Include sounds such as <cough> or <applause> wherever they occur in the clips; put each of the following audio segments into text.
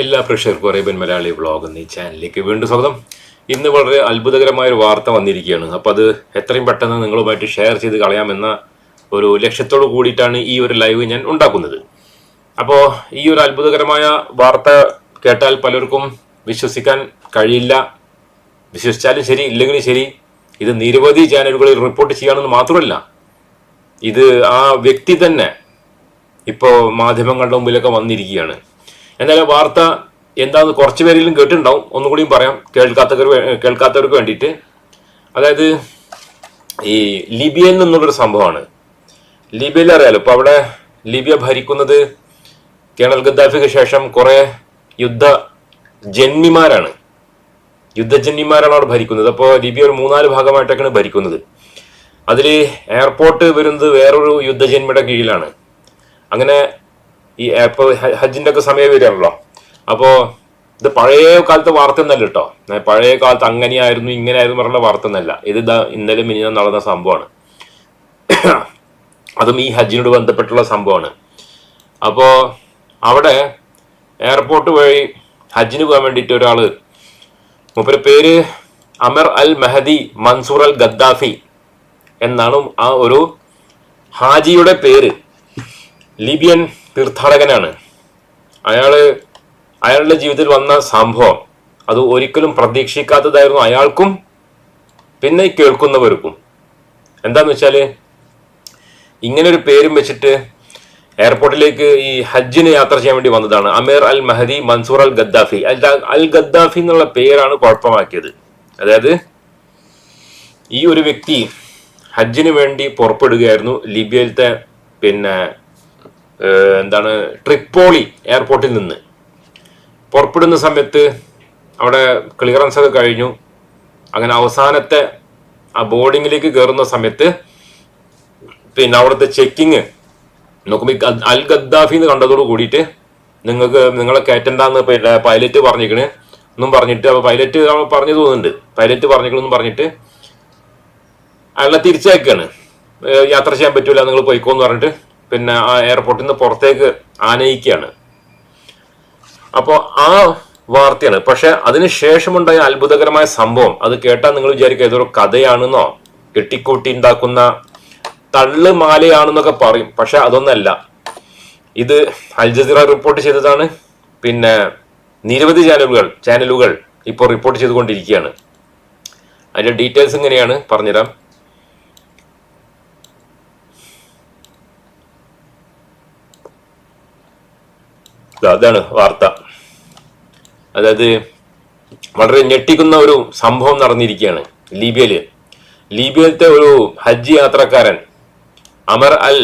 എല്ലാ പ്രേക്ഷകർക്കും Arabian Malayali vlog എന്നീ ചാനലിലേക്ക് വീണ്ടും സ്വാഗതം. ഇന്ന് വളരെ അത്ഭുതകരമായ ഒരു വാർത്ത വന്നിരിക്കുകയാണ്. അപ്പോൾ അത് എത്രയും പെട്ടെന്ന് നിങ്ങളുമായിട്ട് ഷെയർ ചെയ്ത് കളയാമെന്ന ഒരു ലക്ഷ്യത്തോട് കൂടിയിട്ടാണ് ഈ ഒരു ലൈവ് ഞാൻ ഉണ്ടാക്കുന്നത്. അപ്പോൾ ഈ ഒരു അത്ഭുതകരമായ വാർത്ത കേട്ടാൽ പലർക്കും വിശ്വസിക്കാൻ കഴിയില്ല. വിശ്വസിച്ചാലും ശരി ഇല്ലെങ്കിലും ശരി ഇത് നിരവധി ചാനലുകളിൽ റിപ്പോർട്ട് ചെയ്യാണെന്ന് മാത്രമല്ല ഇത് ആ വ്യക്തി തന്നെ ഇപ്പോൾ മാധ്യമങ്ങളുടെ മുമ്പിലൊക്കെ വന്നിരിക്കുകയാണ്. എന്നാൽ വാർത്ത എന്താന്ന് കുറച്ച് പേരെങ്കിലും കേട്ടിട്ടുണ്ടാവും. ഒന്നുകൂടിയും പറയാം. കേൾക്കാത്തവർ കേൾക്കാത്തവർക്ക് വേണ്ടിയിട്ട്. അതായത് ഈ ലിബിയയിൽ നിന്നുള്ളൊരു സംഭവമാണ്. ലിബിയയിൽ അറിയാലോ ഇപ്പോൾ അവിടെ ലിബിയ ഭരിക്കുന്നത് കേണൽ ഗദ്ദാഫിക്ക് ശേഷം കുറേ യുദ്ധ ജന്മിമാരാണ്. യുദ്ധജന്മിമാരാണ് അവിടെ ഭരിക്കുന്നത്. അപ്പോൾ ലിബിയ ഒരു മൂന്നാൽ ഭാഗമായിട്ടൊക്കെയാണ് ഭരിക്കുന്നത്. അതിൽ എയർപോർട്ട് വരുന്നത് വേറൊരു യുദ്ധജന്മിയുടെ കീഴിലാണ്. അങ്ങനെ ഈ ഇപ്പോൾ ഹജ്ജിന്റെ ഒക്കെ സമയം വരികയാണല്ലോ. അപ്പോൾ ഇത് പഴയ കാലത്തെ വാർത്ത ഒന്നല്ല കേട്ടോ. പഴയ കാലത്ത് അങ്ങനെയായിരുന്നു ഇങ്ങനെയായിരുന്നു പറഞ്ഞ വാർത്ത ഒന്നല്ല ഇത് ഇതാ ഇന്നലെ മിനിഞ്ഞ നടന്ന സംഭവമാണ്. അതും ഈ ഹജ്ജിനോട് ബന്ധപ്പെട്ടുള്ള സംഭവമാണ്. അപ്പോ അവിടെ എയർപോർട്ട് വഴി ഹജ്ജിന് പോകാൻ വേണ്ടിയിട്ട് ഒരാൾ മൂപ്പര് പേര് Amar al Mehdi Mansoor al Gaddafi എന്നാണ് ആ ഒരു ഹാജിയുടെ പേര്. ലിബിയൻ തീർത്ഥാടകനാണ്. അയാൾ അയാളുടെ ജീവിതത്തിൽ വന്ന സംഭവം അത് ഒരിക്കലും പ്രതീക്ഷിക്കാത്തതായിരുന്നു അയാൾക്കും പിന്നെ കേൾക്കുന്നവർക്കും. എന്താന്ന് ഇങ്ങനെ ഒരു പേരും വെച്ചിട്ട് എയർപോർട്ടിലേക്ക് ഈ ഹജ്ജിന് യാത്ര ചെയ്യാൻ വേണ്ടി വന്നതാണ്. Amir al Mahdi Mansoor al Gaddafi. Al Gaddafi എന്നുള്ള പേരാണ് കുഴപ്പമാക്കിയത്. അതായത് ഈ ഒരു വ്യക്തി ഹജ്ജിന് വേണ്ടി പുറപ്പെടുകയായിരുന്നു ലിബിയയിലത്തെ പിന്നെ എന്താണ് ട്രിപ്പോളി എയർപോർട്ടിൽ നിന്ന്. പുറപ്പെടുന്ന സമയത്ത് അവിടെ ക്ലിയറൻസ് ഒക്കെ കഴിഞ്ഞു. അങ്ങനെ അവസാനത്തെ ആ ബോർഡിങ്ങിലേക്ക് കയറുന്ന സമയത്ത് പിന്നെ അവിടുത്തെ ചെക്കിങ് നോക്കുമ്പോൾ അൽ ഗദ്ദാഫി എന്ന് കണ്ടതോട് കൂടിയിട്ട് നിങ്ങൾക്ക് നിങ്ങളെ കയറ്റണ്ടെന്ന് പൈലറ്റ് പറഞ്ഞിരിക്കണ്. എന്നും പറഞ്ഞിട്ട് അപ്പോൾ പൈലറ്റ് പറഞ്ഞു തോന്നുന്നുണ്ട്. പൈലറ്റ് പറഞ്ഞിരിക്കണമെന്നും പറഞ്ഞിട്ട് അയാളെ തിരിച്ചയക്കാണ്. യാത്ര ചെയ്യാൻ പറ്റൂല നിങ്ങൾ പോയിക്കോന്ന് പറഞ്ഞിട്ട്. പിന്നെ ആ എയർപോർട്ടിൽ നിന്ന് പുറത്തേക്ക് ആനയിക്കുകയാണ് അപ്പോൾ ആ വാർത്തയാണ്. പക്ഷെ അതിന് ശേഷമുണ്ടായ അത്ഭുതകരമായ സംഭവം അത് കേട്ടാൽ നിങ്ങൾ വിചാരിക്കുക ഏതൊരു കഥയാണെന്നോ കെട്ടിക്കൂട്ടി ഉണ്ടാക്കുന്ന തള്ളു മാലയാണെന്നൊക്കെ പറയും. പക്ഷെ അതൊന്നല്ല. ഇത് അൽജസീറ റിപ്പോർട്ട് ചെയ്തതാണ്. പിന്നെ നിരവധി ചാനലുകൾ ചാനലുകൾ ഇപ്പോൾ റിപ്പോർട്ട് ചെയ്തുകൊണ്ടിരിക്കുകയാണ്. അതിന്റെ ഡീറ്റെയിൽസ് എങ്ങനെയാണ് പറഞ്ഞുതരാം. അതാണ് വാർത്ത. അതായത് വളരെ ഞെട്ടിക്കുന്ന ഒരു സംഭവം നടന്നിരിക്കുകയാണ് ലീബിയയിൽ. ലീബിയയിലത്തെ ഒരു ഹജ്ജ് യാത്രക്കാരൻ Amar al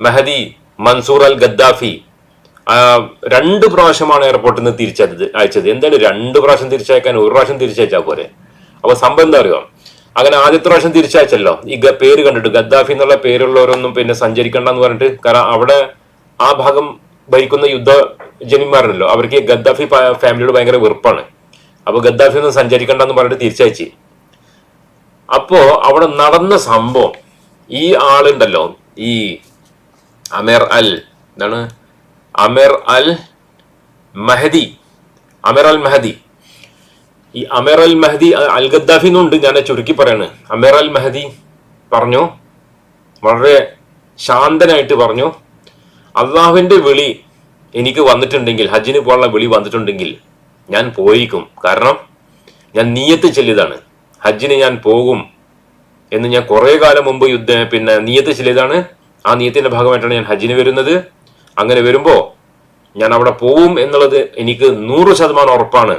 Mehdi Mansoor al Gaddafi രണ്ട് പ്രാവശ്യമാണ് എയർപോർട്ടിൽ നിന്ന് തിരിച്ചത് അയച്ചത്. എന്താണ് രണ്ട് പ്രാവശ്യം തിരിച്ചയക്കാൻ ഒരു പ്രാവശ്യം തിരിച്ചയച്ചാൽ പോരെ? അപ്പൊ സംഭവം എന്താ അറിയോ? അങ്ങനെ ആദ്യത്തെ പ്രാവശ്യം തിരിച്ചയച്ചല്ലോ. ഈ പേര് കണ്ടിട്ട് ഗദ്ദാഫി എന്നുള്ള പേരുള്ളവരൊന്നും പിന്നെ സഞ്ചരിക്കണ്ടെന്ന് പറഞ്ഞിട്ട് കാരണം അവിടെ ആ ഭാഗം ഭരിക്കുന്ന യുദ്ധ ജനിമാരുണ്ടല്ലോ. അവർക്ക് ഗദ്ദാഫി ഫാമിലിയോട് ഭയങ്കര വെറുപ്പാണ്. അപ്പൊ ഗദ്ദാഫി ഒന്നും സഞ്ചരിക്കണ്ടെന്ന് പറഞ്ഞിട്ട് തിരിച്ചയച്ചു. അപ്പോ അവിടെ നടന്ന സംഭവം ഈ ആളുണ്ടല്ലോ ഈ അമേർ അൽ എന്താണ്? Amer Al Mahdi Amer Al Mahdi. ഈ അമേർ അൽ മഹദി അൽ ഗദ്ദാഫി എന്നുണ്ട് ഞാൻ ചുരുക്കി പറയാണ്. അമേർ അൽ മഹദി പറഞ്ഞു വളരെ ശാന്തനായിട്ട് പറഞ്ഞു അള്ളാഹുവിന്റെ വിളി എനിക്ക് വന്നിട്ടുണ്ടെങ്കിൽ ഹജ്ജിന് പോകാനുള്ള വിളി വന്നിട്ടുണ്ടെങ്കിൽ ഞാൻ പോയിരിക്കും. കാരണം ഞാൻ നീയത്ത് ചെല്ലിയതാണ്. ഹജ്ജിന് ഞാൻ പോകും എന്ന് ഞാൻ കുറേ കാലം മുമ്പ് യുദ്ധ പിന്നെ നീയത്ത് ചെല്ലിയതാണ്. ആ നീയത്തിന്റെ ഭാഗമായിട്ടാണ് ഞാൻ ഹജ്ജിന് വരുന്നത്. അങ്ങനെ വരുമ്പോൾ ഞാൻ അവിടെ പോവും എന്നുള്ളത് എനിക്ക് നൂറ് ശതമാനം ഉറപ്പാണ്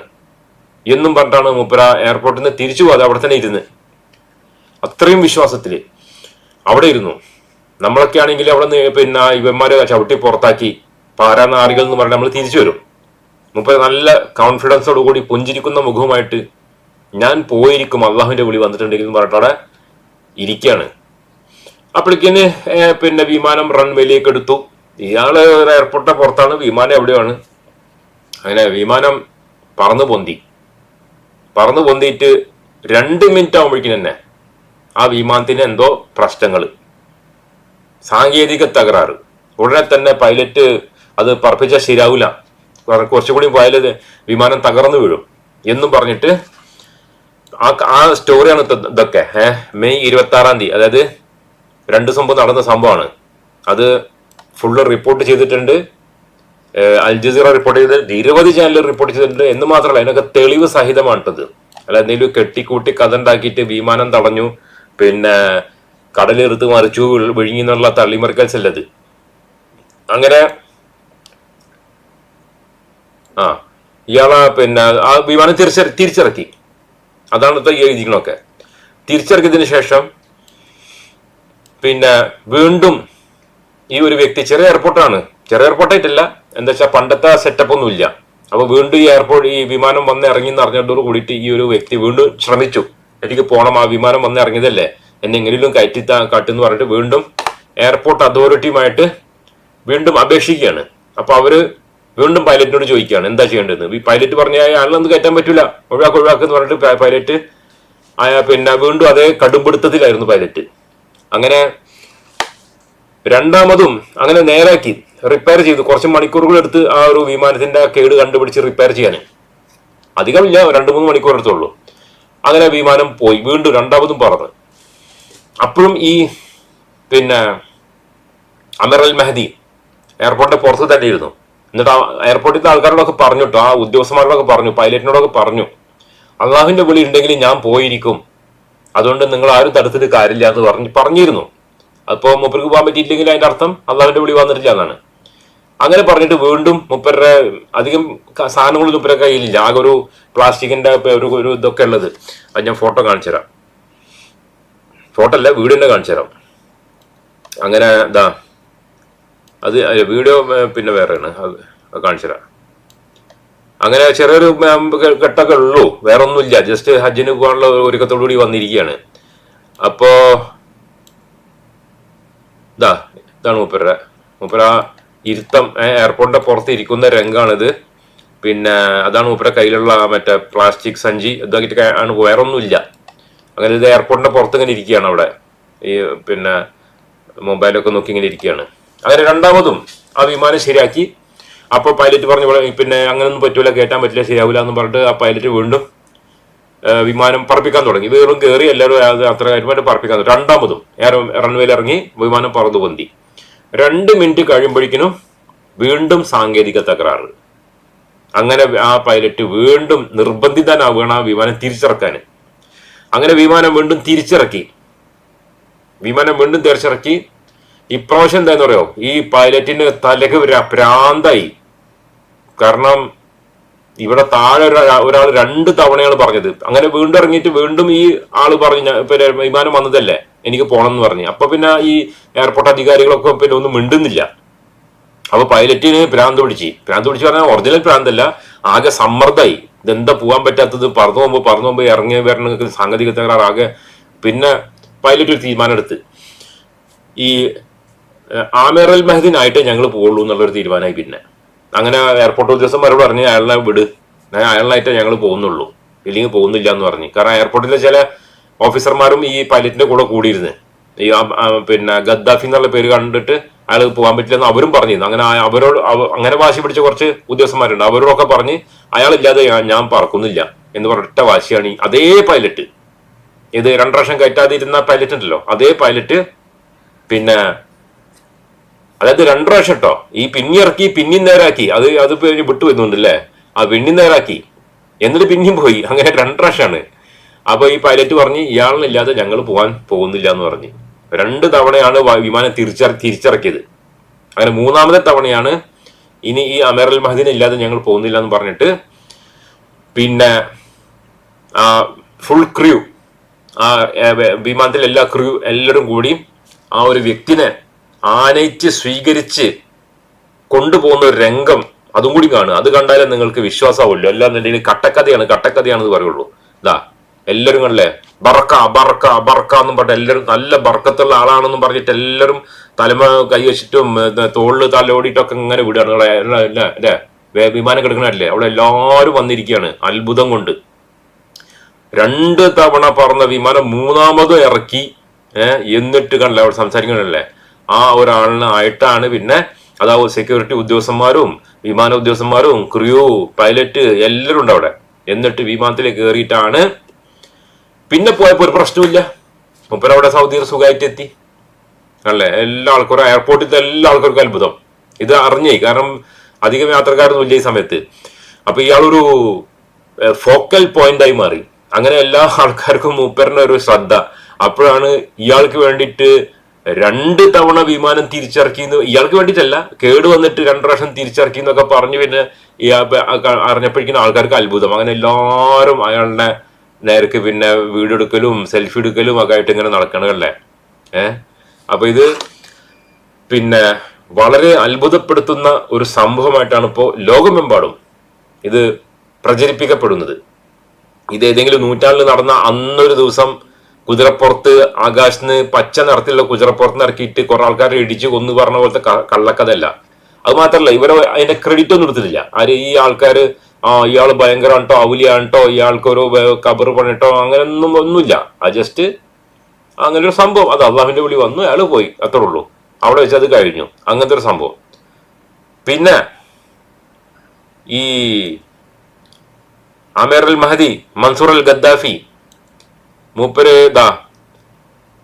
എന്നും പറഞ്ഞിട്ടാണ് മുപ്പര എയർപോർട്ടിൽ നിന്ന് തിരിച്ചു പോകാതെ അവിടെ തന്നെ ഇരുന്ന്. അത്രയും വിശ്വാസത്തിൽ അവിടെ ഇരുന്നു. നമ്മളൊക്കെ ആണെങ്കിൽ അവിടെ നിന്ന് പിന്നെ ഇവന്മാരെ ചവിട്ടി പുറത്താക്കി പാരാനാറികൾ എന്ന് പറഞ്ഞാൽ നമ്മൾ തിരിച്ചു വരും. മുപ്പത് നല്ല കോൺഫിഡൻസോട് കൂടി പുഞ്ചിരിക്കുന്ന മുഖവുമായിട്ട് ഞാൻ പോയിരിക്കും അള്ളാഹുവിന്റെ വിളി വന്നിട്ടുണ്ടെങ്കിൽ എന്ന് പറഞ്ഞിട്ട് അവിടെ ഇരിക്കുകയാണ്. അപ്പോഴേക്കിന് പിന്നെ വിമാനം റൺവേയിലേക്ക് എടുത്തു. ഇയാൾ ഒരു എയർപോർട്ടിന്റെ പുറത്താണ്. വിമാനം എവിടെയാണ്? അങ്ങനെ വിമാനം പറന്നു പൊന്തി. പറന്നു പൊന്തിയിട്ട് രണ്ട് മിനിറ്റ് ആകുമ്പോഴേക്കും തന്നെ ആ വിമാനത്തിന് എന്തോ പ്രശ്നങ്ങൾ സാങ്കേതിക തകരാറ്. ഉടനെ തന്നെ പൈലറ്റ് അത് പറപ്പിച്ചാൽ ശരിയാവില്ല കുറച്ചും കൂടി പോയാൽ വിമാനം തകർന്നു വീഴും. എന്നും പറഞ്ഞിട്ട് ആ ആ സ്റ്റോറിയാണ് ഇത് ഇതൊക്കെ. ഏഹ് മെയ് ഇരുപത്തി ആറാം തീയതി അതായത് രണ്ട് സംഭവം നടന്ന സംഭവമാണ്. അത് ഫുള്ള് റിപ്പോർട്ട് ചെയ്തിട്ടുണ്ട്. Al Jazeera Al Jazeera report ചെയ്ത് നിരവധി ചാനലുകൾ റിപ്പോർട്ട് ചെയ്തിട്ടുണ്ട്. എന്ന് മാത്രമല്ല അതിനൊക്കെ തെളിവ് സഹിതമാണിട്ടത് അല്ല എന്തെങ്കിലും കെട്ടിക്കൂട്ടി കഥ ഉണ്ടാക്കിയിട്ട് വിമാനം തടഞ്ഞു പിന്നെ കടലെടുത്ത് മറിച്ചു വിഴ- വിഴുങ്ങി എന്നുള്ള തള്ളിമറിക്കൽസ് അല്ലത് അങ്ങനെ ആ. ഇയാളെ പിന്നെ ആ വിമാനം തിരിച്ച തിരിച്ചിറക്കി. അതാണ് എഴുതിക്കണൊക്കെ തിരിച്ചിറക്കിയതിനു ശേഷം പിന്നെ വീണ്ടും ഈ ഒരു വ്യക്തി ചെറിയ എയർപോർട്ടാണ്. ചെറിയ എയർപോർട്ടായിട്ടില്ല എന്താ വെച്ചാൽ പണ്ടത്തെ സെറ്റപ്പ് ഒന്നുമില്ല അപ്പൊ വീണ്ടും ഈ എയർപോർട്ട് ഈ വിമാനം വന്ന് ഇറങ്ങി എന്ന് അറിഞ്ഞതോട് കൂടിയിട്ട് ഈ ഒരു വ്യക്തി വീണ്ടും ശ്രമിച്ചു. എനിക്ക് പോണം ആ വിമാനം വന്ന് ഇറങ്ങിയതല്ലേ? എന്നെ എങ്ങനെയും കയറ്റി കാട്ടെന്ന് പറഞ്ഞിട്ട് വീണ്ടും എയർപോർട്ട് അതോറിറ്റിയുമായിട്ട് വീണ്ടും അപേക്ഷിക്കുകയാണ്. അപ്പൊ അവർ വീണ്ടും പൈലറ്റിനോട് ചോദിക്കുകയാണ് എന്താ ചെയ്യേണ്ടത് ഈ പൈലറ്റ് പറഞ്ഞ അയാളൊന്നും കയറ്റാൻ പറ്റില്ല ഒഴിവാക്ക് ഒഴിവാക്ക് എന്ന് പറഞ്ഞിട്ട് പൈലറ്റ് ആയ പിന്നെ വീണ്ടും അതേ കടുംപിടുത്തത്തിലായിരുന്നു പൈലറ്റ്. അങ്ങനെ രണ്ടാമതും അങ്ങനെ നേരാക്കി റിപ്പയർ ചെയ്തു. കുറച്ച് മണിക്കൂറുകൾ എടുത്ത് ആ ഒരു വിമാനത്തിന്റെ കേട് കണ്ടുപിടിച്ച് റിപ്പയർ ചെയ്യാൻ. അധികമില്ല രണ്ട് മൂന്ന് മണിക്കൂർ എടുത്തുള്ളൂ. അങ്ങനെ വിമാനം പോയി വീണ്ടും രണ്ടാമതും പറന്ന്. അപ്പോഴും ഈ പിന്നെ അമർ അൽ മെഹദി എയർപോർട്ടിന്റെ പുറത്ത് തന്നെ ഇരുന്നു എന്നിട്ട് ആ എയർപോർട്ടിലെ ആൾക്കാരോടൊക്കെ പറഞ്ഞു കേട്ടോ ആ ഉദ്യോഗസ്ഥന്മാരോടൊക്കെ പറഞ്ഞു പൈലറ്റിനോടൊക്കെ പറഞ്ഞു. അള്ളാഹുവിന്റെ വിളി ഉണ്ടെങ്കിൽ ഞാൻ പോയിരിക്കും. അതുകൊണ്ട് നിങ്ങൾ ആരും തടുത്തിട്ട് കാര്യമില്ല എന്ന് പറഞ്ഞ് പറഞ്ഞിരുന്നു. അപ്പോൾ മുപ്പർക്ക് പോകാൻ പറ്റിയില്ലെങ്കിൽ അതിന്റെ അർത്ഥം അള്ളാഹുവിന്റെ വിളി വന്നിട്ടില്ല എന്നാണ്. അങ്ങനെ പറഞ്ഞിട്ട് വീണ്ടും മുപ്പരുടെ അധികം സാധനങ്ങളൊന്നും മുപ്പരുടെ കയ്യിലില്ല. ആകെ ഒരു പ്ലാസ്റ്റിക്കിന്റെ ഒരു ഒരു ഇതൊക്കെ ഉള്ളത്. അത് ഞാൻ ഫോട്ടോ കാണിച്ചു തരാം. ഫോട്ടോ അല്ല വീടിന്റെ കാണിച്ചു തരാം. അങ്ങനെ ഇതാ അത് വീഡിയോ പിന്നെ വേറെയാണ്. അത് കാണിച്ചു അങ്ങനെ ചെറിയൊരു ഘട്ടമൊക്കെ ഉള്ളൂ. വേറെ ഒന്നുമില്ല ജസ്റ്റ് ഹജ്ജിന് പോകാനുള്ള ഒരുക്കത്തോടു കൂടി വന്നിരിക്കുകയാണ്. അപ്പോ ഇതാ ഇതാണ് മൂപ്പര ആ ഇരുത്തം എയർപോർട്ടിന്റെ പുറത്ത് ഇരിക്കുന്ന രംഗാണിത്. പിന്നെ അതാണ് മൂപ്പര കയ്യിലുള്ള മറ്റേ പ്ലാസ്റ്റിക് സഞ്ചി. ഇതാക്കിയിട്ട് ആണ് വേറെ ഒന്നുമില്ല അങ്ങനെ ഇത് എയർപോർട്ടിന്റെ പുറത്ത് ഇങ്ങനെ ഇരിക്കുകയാണ് അവിടെ. ഈ പിന്നെ മൊബൈലൊക്കെ നോക്കി ഇങ്ങനെ ഇരിക്കുകയാണ്. അങ്ങനെ രണ്ടാമതും ആ വിമാനം ശരിയാക്കി. അപ്പോൾ പൈലറ്റ് പറഞ്ഞു പിന്നെ അങ്ങനെയൊന്നും പറ്റൂല കേട്ടാൻ പറ്റില്ല ശരിയാവില്ല എന്ന് പറഞ്ഞിട്ട് ആ പൈലറ്റ് വീണ്ടും വിമാനം പറപ്പിക്കാൻ തുടങ്ങി. വേറും കയറി എല്ലാവരും അത് അത്ര കാര്യമായിട്ട് പറപ്പിക്കാൻ തുടങ്ങി. രണ്ടാമതും റൺവേയിൽ ഇറങ്ങി വിമാനം പറന്നു പൊന്തി. രണ്ട് മിനിറ്റ് കഴിയുമ്പോഴേക്കിനും വീണ്ടും സാങ്കേതിക തകരാറ്. അങ്ങനെ ആ പൈലറ്റ് വീണ്ടും നിർബന്ധിതനാവുകയാണ് ആ വിമാനം തിരിച്ചിറക്കാൻ. അങ്ങനെ വിമാനം വീണ്ടും തിരിച്ചിറക്കി. വിമാനം വീണ്ടും തിരിച്ചിറക്കി. ഇപ്രാവശ്യം എന്താന്ന് പറയോ ഈ പൈലറ്റിന് തലക്ക് പ്രാന്തായി കാരണം ഇവിടെ താഴെ ഒരാൾ രണ്ട് തവണയാണ് പറഞ്ഞത്. അങ്ങനെ വീണ്ടും ഇറങ്ങിയിട്ട് വീണ്ടും ഈ ആൾ പറഞ്ഞു "ഞാൻ- പിന്നെ വിമാനം വന്നതല്ലേ? എനിക്ക് പോകണം എന്ന് പറഞ്ഞു. അപ്പൊ പിന്നെ ഈ എയർപോർട്ട് അധികാരികളൊക്കെ പിന്നെ ഒന്നും മിണ്ടുന്നില്ല. അപ്പൊ പൈലറ്റിന് ഭ്രാന്ത് പിടിച്ച്. ഭ്രാന്ത് പിടിച്ച് പറഞ്ഞാൽ ഒറിജിനൽ ഭ്രാന്തല്ല. ആകെ സമ്മർദ്ദമായി ഇതെന്താ പോകാൻ പറ്റാത്തത്? പറന്നു പോകുമ്പോൾ പറന്നു പോകുമ്പോൾ ഇറങ്ങി വരണ സാങ്കേതിക തകരാറാകെ പിന്നെ പൈലറ്റ് ഒരു തീരുമാനം എടുത്ത് ഈ ആമിർ അൽ മെഹദിനായിട്ട് ഞങ്ങൾ പോകുള്ളൂ എന്നുള്ളൊരു തീരുമാനമായി പിന്നെ. അങ്ങനെ എയർപോർട്ട് ഉദ്യോഗസ്ഥന്മാരോട് പറഞ്ഞ് അയാളെ വിട്. അയാളായിട്ടേ ഞങ്ങൾ പോകുന്നുള്ളൂ. ഇല്ലെങ്കിൽ പോകുന്നില്ല എന്ന് പറഞ്ഞു. കാരണം എയർപോർട്ടിലെ ചില ഓഫീസർമാരും ഈ പൈലറ്റിന്റെ കൂടെ കൂടിയിരുന്ന്. ഈ പിന്നെ ഗദ്ദാഫി എന്നുള്ള പേര് കണ്ടിട്ട് അയാൾ പോകാൻ പറ്റില്ലെന്ന് അവരും പറഞ്ഞിരുന്നു. അങ്ങനെ അവരോട് അങ്ങനെ വാശി പിടിച്ച കുറച്ച് ഉദ്യോഗസ്ഥന്മാരുണ്ട്. അവരോടൊക്കെ പറഞ്ഞ് അയാളില്ലാതെ ഞാൻ- പറക്കുന്നില്ല. എന്ന് പറഞ്ഞിട്ട വാശിയാണ് അതേ പൈലറ്റ് ഇത് രണ്ടു വർഷം കയറ്റാതിരുന്ന പൈലറ്റ് ഉണ്ടല്ലോ. അതേ പൈലറ്റ് പിന്നെ അതായത് രണ്ടു പ്രാവശ്യം കേട്ടോ. ഈ പിന്നിറക്കി പിന്നിയും നേരാക്കി. അത് അത് വിട്ടു വരുന്നുണ്ടല്ലേ ആ പിന്നെയും നേരാക്കി. എന്നിട്ട് പിന്നെയും പോയി. അങ്ങനെ രണ്ടു പ്രാവശ്യമാണ്. അപ്പൊ ഈ പൈലറ്റ് പറഞ്ഞ് ഇയാളില്ലാതെ ഞങ്ങൾ പോകാൻ പോകുന്നില്ല എന്ന് പറഞ്ഞു. രണ്ട് തവണയാണ് വിമാനം തിരിച്ച തിരിച്ചിറക്കിയത്. അങ്ങനെ മൂന്നാമത്തെ തവണയാണ് ഇനി ഈ അമീർ അൽ മഹദീൻ ഇല്ലാതെ ഞങ്ങൾ പോകുന്നില്ല എന്ന് പറഞ്ഞിട്ട് പിന്നെ ആ ഫുൾ ക്രൂ ആ വിമാനത്തിലെ എല്ലാ ക്രൂ എല്ലാവരും കൂടി ആ ഒരു വ്യക്തിനെ ആനയിച്ച് സ്വീകരിച്ച് കൊണ്ടുപോകുന്ന ഒരു രംഗം അതും കൂടി കാണുക. അത് കണ്ടാലേ നിങ്ങൾക്ക് വിശ്വാസമാവുള്ളൂ. അല്ല എന്നുണ്ടെങ്കിൽ കട്ടക്കഥയാണ്. കട്ടക്കഥയാണെന്ന് പറയുള്ളൂ. ഇതാ എല്ലാവരും കണ്ടല്ലേ? ബർക്ക ബർക്ക ബർക്ക എന്നും പറഞ്ഞിട്ട് എല്ലാവരും നല്ല ബർക്കത്തുള്ള ആളാണെന്നും പറഞ്ഞിട്ട് എല്ലാവരും തലമ കൈ തോളിൽ തലോടിയിട്ടൊക്കെ ഇങ്ങനെ വിടുകയാണ് അല്ലേ വിമാനം കിടക്കണല്ലേ അവിടെ എല്ലാവരും വന്നിരിക്കുകയാണ് അത്ഭുതം കൊണ്ട്. രണ്ട് തവണ പറഞ്ഞ വിമാനം മൂന്നാമതും ഇറക്കി എന്നിട്ട് കണ്ടല്ലേ? അവിടെ സംസാരിക്കണല്ലേ ആ ഒരാളിനായിട്ടാണ് പിന്നെ അതാവും സെക്യൂരിറ്റി ഉദ്യോഗസ്ഥന്മാരും വിമാന ഉദ്യോഗസ്ഥന്മാരും ക്രൂ പൈലറ്റ് എല്ലാവരും ഉണ്ട് അവിടെ. എന്നിട്ട് വിമാനത്തിലേക്ക് കയറിയിട്ടാണ് പിന്നെ പോയപ്പോൾ ഒരു പ്രശ്നമില്ല മുപ്പര അവിടെ സൗദിയിൽ സുഖമായിട്ട് എത്തി. അല്ലേ? എല്ലാ ആൾക്കാരും എയർപോർട്ടിലത്തെ എല്ലാ ആൾക്കാർക്കും അത്ഭുതം. ഇത് അറിഞ്ഞേ കാരണം അധികം യാത്രക്കാരൊന്നും ഇല്ല ഈ സമയത്ത്. അപ്പൊ ഇയാളൊരു ഫോക്കൽ പോയിന്റ് ആയി മാറി. അങ്ങനെ എല്ലാ ആൾക്കാർക്കും മൂപ്പറിന്റെ ഒരു ശ്രദ്ധ. അപ്പോഴാണ് ഇയാൾക്ക് വേണ്ടിയിട്ട് രണ്ട് തവണ വിമാനം തിരിച്ചിറക്കിന്ന് ഇയാൾക്ക് വേണ്ടിയിട്ടല്ല കേട് വന്നിട്ട് രണ്ട് പ്രാവശ്യം തിരിച്ചിറക്കി എന്നൊക്കെ പറഞ്ഞു പിന്നെ അറിഞ്ഞപ്പോഴേക്കും ആൾക്കാർക്ക് അത്ഭുതം. അങ്ങനെ എല്ലാവരും അയാളുടെ നേരക്ക് പിന്നെ വീഡിയോ എടുക്കലും സെൽഫി എടുക്കലും ഒക്കെ ആയിട്ട് ഇങ്ങനെ നടക്കണല്ലേ ഏഹ് അപ്പൊ ഇത് പിന്നെ വളരെ അത്ഭുതപ്പെടുത്തുന്ന ഒരു സംഭവമായിട്ടാണ് ഇപ്പോൾ ലോകമെമ്പാടും ഇത് പ്രചരിപ്പിക്കപ്പെടുന്നത്. ഇത് ഏതെങ്കിലും നൂറ്റാണ്ടിൽ നടന്ന അന്നൊരു ദിവസം കുതിരപ്പുറത്ത് ആകാശത്തിന് പച്ച നിറത്തിലുള്ള കുതിരപ്പുറത്ത് ഇറക്കിയിട്ട് കുറെ ആൾക്കാരെ ഇടിച്ച് കൊന്നു പറഞ്ഞ പോലത്തെ കള്ളക്കഥല്ല അത് മാത്രമല്ല ഇവരെ അതിന്റെ ക്രെഡിറ്റ് ഒന്നും എടുത്തിട്ടില്ല. ആര് ഈ ആൾക്കാർ ആ ഇയാൾ ഭയങ്കരാട്ടോ അവലിയാണ്ടോ ഇയാൾക്ക് ഒരു കബർ പണിട്ടോ അങ്ങനെ ഒന്നും ഒന്നുമില്ല. ആ ജസ്റ്റ് അങ്ങനെ ഒരു സംഭവം. അത് അള്ളാഹുവിന്റെ വിളി വന്നു അയാൾ പോയി. അത്രേ ഉള്ളൂ. അവിടെ വെച്ച് അത് കഴിഞ്ഞു. അങ്ങനത്തെ ഒരു സംഭവം. പിന്നെ ഈ Amir al Mahdi Mansoor al Gaddafi മൂപ്പര് ഇതാ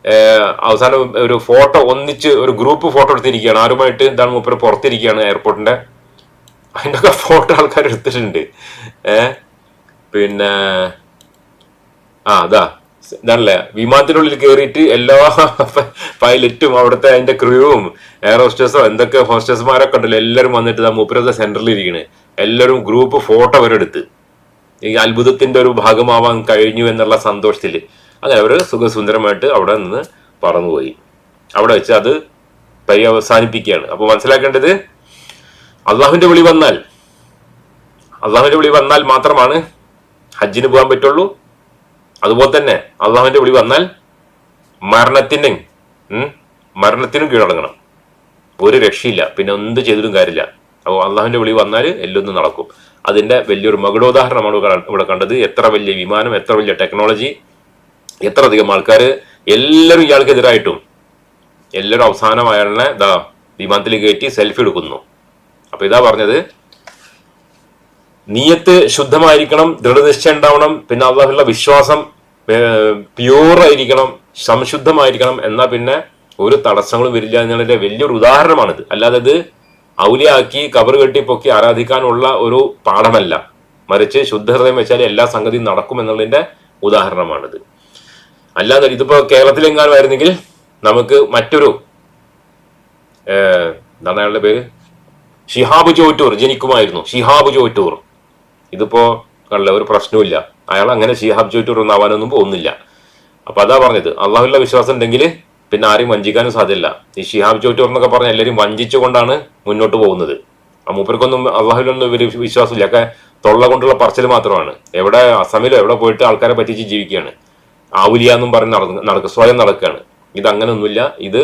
ഏഹ് അവസാനം ഒരു ഫോട്ടോ ഒന്നിച്ച് ഒരു ഗ്രൂപ്പ് ഫോട്ടോ എടുത്തിരിക്കുകയാണ്. ആരുമായിട്ട് എന്താണ് മൂപ്പര് പുറത്തിരിക്കുകയാണ് എയർപോർട്ടിന്റെ അതിന്റെ ഒക്കെ ഫോട്ടോ ആൾക്കാർ എടുത്തിട്ടുണ്ട്. ഏ പിന്നെ ആ അതാ ഇതാണല്ലേ? വിമാനത്തിനുള്ളിൽ കയറിയിട്ട് എല്ലാ <laughs> പൈലറ്റും അവിടുത്തെ അതിന്റെ ക്രൂവും എയർ ഹോസ്റ്റേഴ്സോ എന്തൊക്കെ ഹോസ്റ്റേഴ്സ്മാരൊക്കെ ഉണ്ടല്ലോ എല്ലാവരും വന്നിട്ട് ഇതാ മൂപ്പരത്തെ സെന്ററിൽ ഇരിക്കണ് എല്ലാവരും ഗ്രൂപ്പ് ഫോട്ടോ അവരെടുത്ത് ഈ അത്ഭുതത്തിന്റെ ഒരു ഭാഗമാവാൻ കഴിഞ്ഞു എന്നുള്ള സന്തോഷത്തിൽ അങ്ങനെ അവർ സുഖസുന്ദരമായിട്ട് അവിടെ നിന്ന് പറന്നുപോയി. അവിടെ വെച്ച് അത് പര്യവസാനിപ്പിക്കുകയാണ്. അപ്പോൾ മനസ്സിലാക്കേണ്ടത് അള്ളാഹുവിന്റെ വിളി വന്നാൽ അള്ളാഹുവിന്റെ വിളി വന്നാൽ മാത്രമാണ് ഹജ്ജിന് പോകാൻ പറ്റുള്ളൂ. അതുപോലെ തന്നെ അള്ളാഹുവിന്റെ വിളി വന്നാൽ മരണത്തിന്റെ മരണത്തിനും കീഴടങ്ങണം. ഒരു രക്ഷയില്ല. പിന്നെ എന്ത് ചെയ്തിട്ടും കാര്യമില്ല. അപ്പോൾ അള്ളാഹുവിന്റെ വിളി വന്നാൽ എല്ലൊന്നും നടക്കും. അതിന്റെ വലിയൊരു മകുടോദാഹരണമാണ് ഇവിടെ കണ്ടത്. എത്ര വലിയ വിമാനം എത്ര വലിയ ടെക്നോളജി എത്ര അധികം ആൾക്കാർ എല്ലാവരും ഇയാൾക്കെതിരായിട്ടും എല്ലാവരും അവസാനം അയാളിനെ ഇതാ വിമാനത്തിൽ കയറ്റി സെൽഫി എടുക്കുന്നു. അപ്പൊ ഇതാ പറഞ്ഞത് നീയത്ത് ശുദ്ധമായിരിക്കണം ദൃഢനിശ്ചയം ഉണ്ടാവണം പിന്നെ അള്ളാഹുള്ള വിശ്വാസം പ്യൂർ ആയിരിക്കണം സംശുദ്ധമായിരിക്കണം എന്നാ പിന്നെ ഒരു തടസ്സങ്ങളും വരില്ല എന്നുള്ളതിന്റെ വലിയൊരു ഉദാഹരണമാണിത്. അല്ലാതെ ഇത് ഔലിയാക്കി കബർ കെട്ടി പൊക്കി ആരാധിക്കാനുള്ള ഒരു പാഠമല്ല. മറിച്ച് ശുദ്ധഹൃദയം വെച്ചാൽ എല്ലാ സംഗതിയും നടക്കും എന്നുള്ളതിന്റെ ഉദാഹരണമാണിത്. അല്ലാതെ ഇതിപ്പോ കേരളത്തിലെങ്ങാനുമായിരുന്നെങ്കിൽ നമുക്ക് മറ്റൊരു എന്താണ് അയാളുടെ പേര്? ഷിഹാബ് ചോറ്റൂർ ജനിക്കുമായിരുന്നു. ഷിഹാബ് ചോറ്റൂർ. ഇതിപ്പോ കണ്ട ഒരു പ്രശ്നവുമില്ല. അയാൾ അങ്ങനെ ഷിഹാബ് ചോറ്റൂർ ഒന്നും ആവാനൊന്നും പോകുന്നില്ല. അപ്പൊ അതാ പറഞ്ഞത്. അള്ളാഹുള്ള വിശ്വാസം ഉണ്ടെങ്കിൽ പിന്നെ ആരെയും വഞ്ചിക്കാനും സാധ്യല്ല ഈ ഷിഹാബ് ചോറ്റൂർ എന്നൊക്കെ പറഞ്ഞ എല്ലാവരും വഞ്ചിച്ചുകൊണ്ടാണ് മുന്നോട്ട് പോകുന്നത്. ആ മൂപ്പർക്കൊന്നും അള്ളാഹുലൊന്നും ഇവർ വിശ്വാസമില്ല. ഒക്കെ തൊള്ള കൊണ്ടുള്ള പറച്ചിൽ മാത്രമാണ്. എവിടെ അസമിലോ എവിടെ പോയിട്ട് ആൾക്കാരെ പറ്റിച്ച് ജീവിക്കുകയാണ്. ആവുലിയ എന്നും പറഞ്ഞ് നടന്ന് നടക്കുക സ്വയം നടക്കുകയാണ് ഇത് അങ്ങനെ ഒന്നുമില്ല ഇത്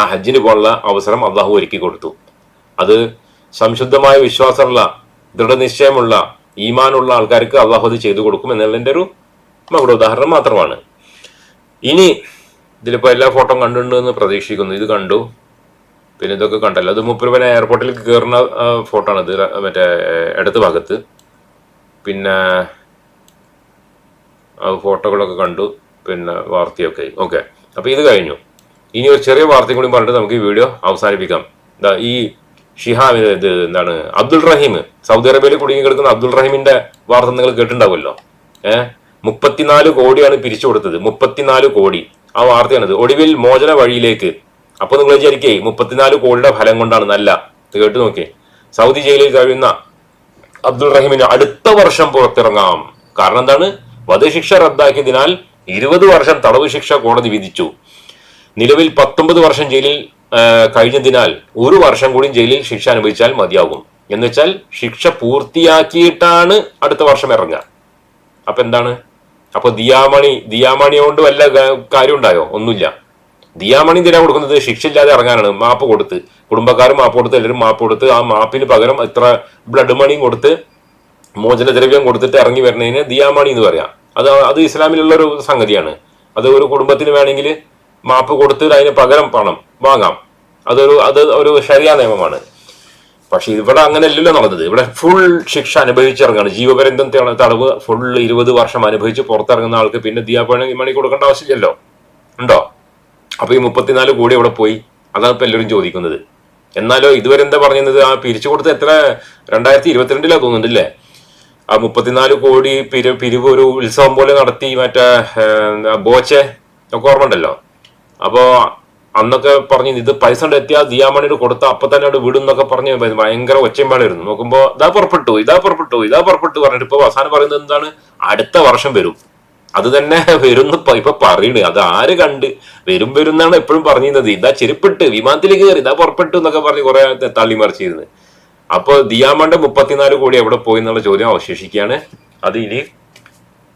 ആ ഹജ്ജിന് പോലുള്ള അവസരം അള്ളാഹു ഒരുക്കി കൊടുത്തു. അത് സംശുദ്ധമായ വിശ്വാസമുള്ള ദൃഢനിശ്ചയമുള്ള ഈമാനുള്ള ആൾക്കാർക്ക് അള്ളാഹു അത് ചെയ്തു കൊടുക്കും എന്നുള്ളതിന്റെ ഒരു മകളുടെ ഉദാഹരണം മാത്രമാണ്. ഇനി ഇതിലിപ്പോൾ എല്ലാ ഫോട്ടോ കണ്ടിട്ടുണ്ട് എന്ന് പ്രതീക്ഷിക്കുന്നു. ഇത് കണ്ടു. പിന്നെ ഇതൊക്കെ കണ്ടല്ലോ. അത് മുപ്പരുവന എയർപോർട്ടിൽ കയറുന്ന ഫോട്ടോ ആണ് ഇത് മറ്റേ ഇടത് ഭാഗത്ത്. പിന്നെ ഫോട്ടോകളൊക്കെ കണ്ടു പിന്നെ വാർത്തയൊക്കെ ഓക്കെ അപ്പൊ ഇത് കഴിഞ്ഞു. ഇനി ഒരു ചെറിയ വാർത്തയും കൂടി പറഞ്ഞിട്ട് നമുക്ക് ഈ വീഡിയോ അവസാനിപ്പിക്കാം. ദാ ഈ ഷിഹാം ഇത് എന്താണ്? അബ്ദുൾ റഹീം. സൗദി അറേബ്യയിൽ കുടുങ്ങി കിടക്കുന്ന അബ്ദുൾ റഹീമിന്റെ വാർത്ത നിങ്ങൾ കേട്ടിട്ടുണ്ടാവുമല്ലോ. ഏഹ് മുപ്പത്തിനാല് കോടിയാണ് പിരിച്ചു കൊടുത്തത്. മുപ്പത്തിനാല് കോടി. ആ വാർത്തയാണിത്. ഒടുവിൽ മോചന വഴിയിലേക്ക്. അപ്പൊ നിങ്ങൾ വിചാരിക്കേ മുപ്പത്തിനാല് കോടിയുടെ ഫലം കൊണ്ടാണ്. നല്ല. ഇത് കേട്ട് നോക്കിയേ. സൗദി ജയിലിൽ കഴിയുന്ന അബ്ദുൾ റഹീമിന് അടുത്ത വർഷം പുറത്തിറങ്ങാം. കാരണം എന്താണ്? വധശിക്ഷ റദ്ദാക്കിയതിനാൽ ഇരുപത് വർഷം തടവ് ശിക്ഷ കോടതി വിധിച്ചു. നിലവിൽ പത്തൊമ്പത് വർഷം ജയിലിൽ കഴിഞ്ഞതിനാൽ ഒരു വർഷം കൂടി ജയിലിൽ ശിക്ഷ അനുഭവിച്ചാൽ മതിയാകും. എന്ന് വെച്ചാൽ ശിക്ഷ പൂർത്തിയാക്കിയിട്ടാണ് അടുത്ത വർഷം ഇറങ്ങുക. അപ്പൊ എന്താണ്? അപ്പൊ ദിയാമണി ദിയാമണി കൊണ്ട് വല്ല കാര്യം ഉണ്ടായോ ഒന്നുമില്ല. ദിയാമണി എന്തിനാ കൊടുക്കുന്നത്? ശിക്ഷ ഇല്ലാതെ ഇറങ്ങാനാണ്. മാപ്പ് കൊടുത്ത്. കുടുംബക്കാരും മാപ്പ് കൊടുത്ത് എല്ലാവരും മാപ്പ് കൊടുത്ത് ആ മാപ്പിന് പകരം ഇത്ര ബ്ലഡ് മണിയും കൊടുത്ത് മോചനദ്രവ്യം കൊടുത്തിട്ട് ഇറങ്ങി വരുന്നതിന് ദിയാമണി എന്ന് പറയാം. അത് അത് ഇസ്ലാമിലുള്ള ഒരു സംഗതിയാണ്. അത് ഒരു കുടുംബത്തിന് വേണമെങ്കിൽ മാപ്പ് കൊടുത്ത് അതിന് പകരം പണം വാങ്ങാം. അതൊരു അത് ഒരു ശരിയാ നിയമമാണ്. പക്ഷെ ഇവിടെ അങ്ങനെ അല്ലല്ലോ നടന്നത്. ഇവിടെ ഫുൾ ശിക്ഷ അനുഭവിച്ചിറങ്ങാണ്. ജീവപര്യന്തം തടവ് ഫുൾ ഇരുപത് വർഷം അനുഭവിച്ച് പുറത്തിറങ്ങുന്ന ആൾക്ക് പിന്നെ ദിയാപണി മണി കൊടുക്കേണ്ട ആവശ്യമില്ലല്ലോ. ഉണ്ടോ? അപ്പൊ ഈ മുപ്പത്തിനാല് കോടി അവിടെ പോയി? അതാണ് ഇപ്പൊ എല്ലാവരും ചോദിക്കുന്നത്. എന്നാലോ ഇതുവരെ എന്താ പറഞ്ഞത് ആ പിരിച്ചു കൊടുത്ത് എത്ര? രണ്ടായിരത്തി ഇരുപത്തിരണ്ടിലാ തോന്നുന്നുണ്ടല്ലേ? മുപ്പത്തിനാല് കോടി പിരി പിരിവ് ഒരു ഉത്സവം പോലെ നടത്തി മറ്റേ ബോച്ചെ ഒക്കെ ഓർമ്മ ഉണ്ടല്ലോ അപ്പോ അന്നൊക്കെ പറഞ്ഞു ഇത് പൈസ എത്തിയാൽ ദിയാമണിയുടെ കൊടുത്ത അപ്പൊ തന്നെ അവിടെ വിടും എന്നൊക്കെ പറഞ്ഞ് ഭയങ്കര ഒച്ചമ്പാടായിരുന്നു നോക്കുമ്പോ ഇതാ പുറപ്പെട്ടു ഇതാ പുറപ്പെട്ടു ഇതാ പുറപ്പെട്ടു പറഞ്ഞിട്ട് ഇപ്പൊ അവസാനം പറയുന്നത് എന്താണ്? അടുത്ത വർഷം വരും. അത് തന്നെ വരുന്നു ഇപ്പൊ പറയണ്. അത് ആര് കണ്ട്? വരും വരും എന്നാണ് എപ്പോഴും പറഞ്ഞിരുന്നത്. ഇതാ ചെരുപ്പിട്ട് വിമാനത്തിലേക്ക് കയറി ഇതാ പുറപ്പെട്ടു എന്നൊക്കെ പറഞ്ഞ് കുറെ തള്ളി മറിച്ചിരുന്നത് ദിയാമണ്ട് മുപ്പത്തിനാല് കോടി എവിടെ പോയി എന്നുള്ള ചോദ്യം അവശേഷിക്കുകയാണ്. അത് ഇനി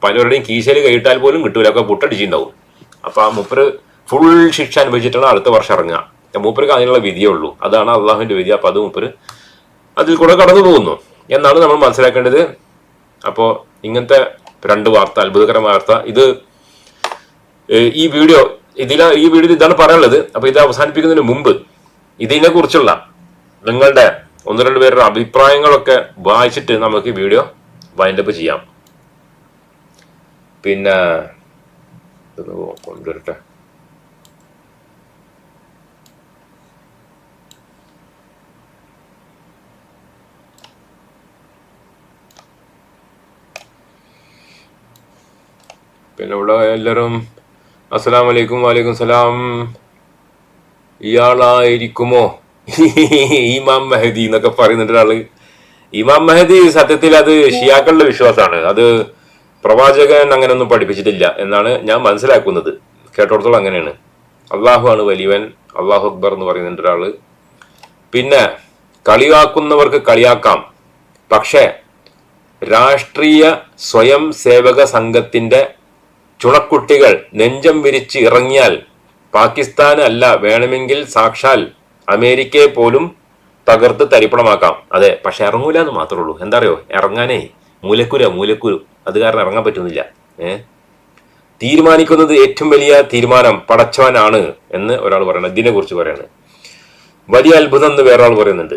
പലരുടെയും കീശയിൽ കൈയിട്ടാൽ പോലും കിട്ടൂല. ഒക്കെ പുട്ടടിച്ചിട്ടുണ്ടാവും. അപ്പൊ ആ മൂപ്പര് ഫുൾ ശിക്ഷ അനുഭവിച്ചിട്ടാണ് അടുത്ത വർഷം ഇറങ്ങുക. മൂപ്പർക്ക് അതിനുള്ള വിധിയേ ഉള്ളൂ. അതാണ് അള്ളാഹുവിന്റെ വിധി. അപ്പൊ അത് മൂപ്പര് അതിൽ കൂടെ കടന്നു പോകുന്നു. എന്നാണ് നമ്മൾ മനസ്സിലാക്കേണ്ടത്. അപ്പോ ഇങ്ങനത്തെ രണ്ട് വാർത്ത അത്ഭുതകരമായ വാർത്ത. ഇത് ഈ വീഡിയോ ഇതില ഈ വീഡിയോ ഇതാണ് പറയാനുള്ളത്. അപ്പൊ ഇത് അവസാനിപ്പിക്കുന്നതിന് മുമ്പ് ഇതിനെ കുറിച്ചുള്ള നിങ്ങളുടെ ഒന്ന് രണ്ട് പേരുടെ അഭിപ്രായങ്ങളൊക്കെ വായിച്ചിട്ട് നമുക്ക് വീഡിയോ വൈൻഡപ്പ് ചെയ്യാം. പിന്നെ കൊണ്ടുവരട്ടെ. പിന്നെ ഇവിടെ എല്ലാവരും അസ്സലാം വലൈക്കും വാലൈക്കും സലാം. ഇയാളായിരിക്കുമോ? ഇമാം മെഹദി എന്നൊക്കെ പറയുന്നുണ്ട് ഒരാൾ. ഇമാം മെഹദി സത്യത്തിൽ അത് ഷിയാക്കളുടെ വിശ്വാസമാണ്. അത് പ്രവാചകൻ അങ്ങനെ ഒന്നും പഠിപ്പിച്ചിട്ടില്ല എന്നാണ് ഞാൻ മനസ്സിലാക്കുന്നത്. കേട്ടോടത്തോളം അങ്ങനെയാണ്. അള്ളാഹു ആണ് വലിയവൻ അള്ളാഹു അക്ബർ എന്ന് പറയുന്നുണ്ട് ഒരാൾ. പിന്നെ കളിയാക്കുന്നവർക്ക് കളിയാക്കാം. പക്ഷേ രാഷ്ട്രീയ സ്വയം സേവക സംഘത്തിന്റെ ചുണക്കുട്ടികൾ നെഞ്ചം വിരിച്ച് ഇറങ്ങിയാൽ പാകിസ്ഥാൻ അല്ല വേണമെങ്കിൽ സാക്ഷാൽ അമേരിക്കയെ പോലും തകർത്ത് തരിപ്പണമാക്കാം. അതെ പക്ഷെ ഇറങ്ങൂല എന്ന് മാത്രമേ ഉള്ളൂ. എന്താ അറിയോ ഇറങ്ങാനേ മൂലക്കുര മൂലക്കുരു. അത് കാരണം ഇറങ്ങാൻ പറ്റുന്നില്ല. തീരുമാനിക്കുന്നത് ഏറ്റവും വലിയ തീരുമാനം പടച്ചവനാണ് എന്ന് ഒരാൾ പറയണം. ഇതിനെ കുറിച്ച് പറയാണ്. വലിയ അത്ഭുതം എന്ന് വേറൊരാൾ പറയുന്നുണ്ട്.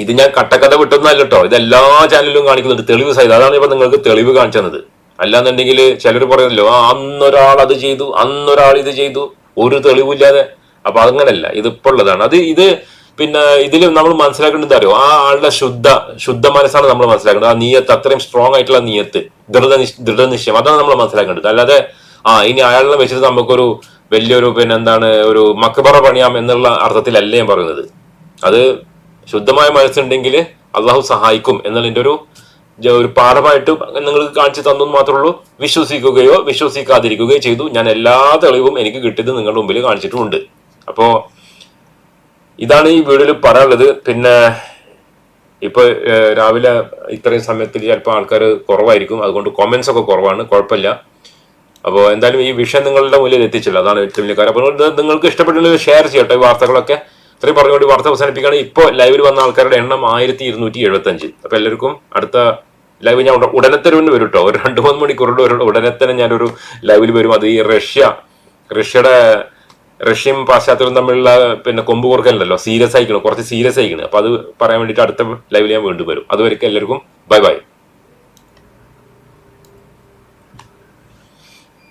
ഇത് ഞാൻ കട്ടക്കഥ വിട്ടൊന്നല്ല കേട്ടോ. ഇത് എല്ലാ ചാനലിലും കാണിക്കുന്നുണ്ട്. തെളിവ് സഹിതം. അതാണ് ഇപ്പൊ നിങ്ങൾക്ക് തെളിവ് കാണിച്ചു തന്നത്. അല്ലാന്നുണ്ടെങ്കിൽ ചിലർ പറയുന്നല്ലോ ആ അന്നൊരാൾ അത് ചെയ്തു. അന്നൊരാൾ ഇത് ചെയ്തു. ഒരു തെളിവില്ലാതെ അപ്പൊ അങ്ങനല്ല ഇത് ഇപ്പോൾ ഉള്ളതാണ്. അത് ഇത് പിന്നെ ഇതിൽ നമ്മൾ മനസ്സിലാക്കേണ്ടത് അറിയോ? ആ ആളുടെ ശുദ്ധ ശുദ്ധ മനസ്സാണ് നമ്മൾ മനസ്സിലാക്കേണ്ടത്. ആ നീയത്ത് അത്രയും സ്ട്രോങ് ആയിട്ടുള്ള നീയത്ത് ദൃഢ ദൃഢനിശ്ചയം അതാണ് നമ്മൾ മനസ്സിലാക്കേണ്ടത്. അല്ലാതെ ആ ഇനി അയാളെ വെച്ചിട്ട് നമുക്കൊരു വലിയൊരു പിന്നെ എന്താണ് ഒരു മക്ബറ പണിയാം എന്നുള്ള അർത്ഥത്തിലല്ല ഞാൻ പറയുന്നത്. അത് ശുദ്ധമായ മനസ്സുണ്ടെങ്കിൽ അള്ളാഹു സഹായിക്കും എന്നുള്ളതിന്റെ ഒരു ഒരു പാഠമായിട്ട് നിങ്ങൾക്ക് കാണിച്ചു തന്നു മാത്രമേ ഉള്ളൂ. വിശ്വസിക്കുകയോ വിശ്വസിക്കാതിരിക്കുകയോ ചെയ്തു. ഞാൻ എല്ലാ തെളിവും എനിക്ക് കിട്ടിയത് നിങ്ങളുടെ മുമ്പിൽ കാണിച്ചിട്ടുമുണ്ട്. അപ്പോ ഇതാണ് ഈ വീഡിയോയിൽ പറയാനുള്ളത്. പിന്നെ ഇപ്പൊ രാവിലെ ഇത്രയും സമയത്തിൽ ചിലപ്പോൾ ആൾക്കാർ കുറവായിരിക്കും. അതുകൊണ്ട് കോമെന്റ്സ് ഒക്കെ കുറവാണ്. കുഴപ്പമില്ല. അപ്പോൾ എന്തായാലും ഈ വിഷയം നിങ്ങളുടെ മുന്നിൽ എത്തിച്ചില്ല. അതാണ് ഏറ്റവും വലിയ കാര്യം. അപ്പോൾ നിങ്ങൾക്ക് ഇഷ്ടപ്പെട്ടുള്ള ഷെയർ ചെയ്യട്ടെ ഈ വാർത്തകളൊക്കെ. ഇത്രയും പറഞ്ഞുകൊണ്ട് വാർത്ത അവസാനിപ്പിക്കുകയാണ്. ഇപ്പോൾ ലൈവിൽ വന്ന ആൾക്കാരുടെ എണ്ണം ആയിരത്തി ഇരുന്നൂറ്റി എഴുപത്തി അഞ്ച് അപ്പോൾ എല്ലാവർക്കും അടുത്ത ലൈവ് ഞാൻ ഉടനെ തന്നെ വരും കേട്ടോ ഒരു രണ്ട് മൂന്ന് മണിക്കൂറിൽ വരും ഉടനെ തന്നെ ഞാനൊരു ലൈവിൽ വരും. അത് ഈ റഷ്യ റഷ്യയുടെ റഷ്യയും പാശ്ചാത്യവും തമ്മിലുള്ള പിന്നെ കൊമ്പ് കുറക്കലുണ്ടല്ലോ സീരിയസ് ആയിക്കണം കുറച്ച് സീരിയസ് ആയിക്കണം. അപ്പൊ അത് പറയാൻ വേണ്ടിയിട്ട് അടുത്ത ലൈവിൽ ഞാൻ വീണ്ടും വരും. അതുവരെ എല്ലാവർക്കും ബൈ ബൈ.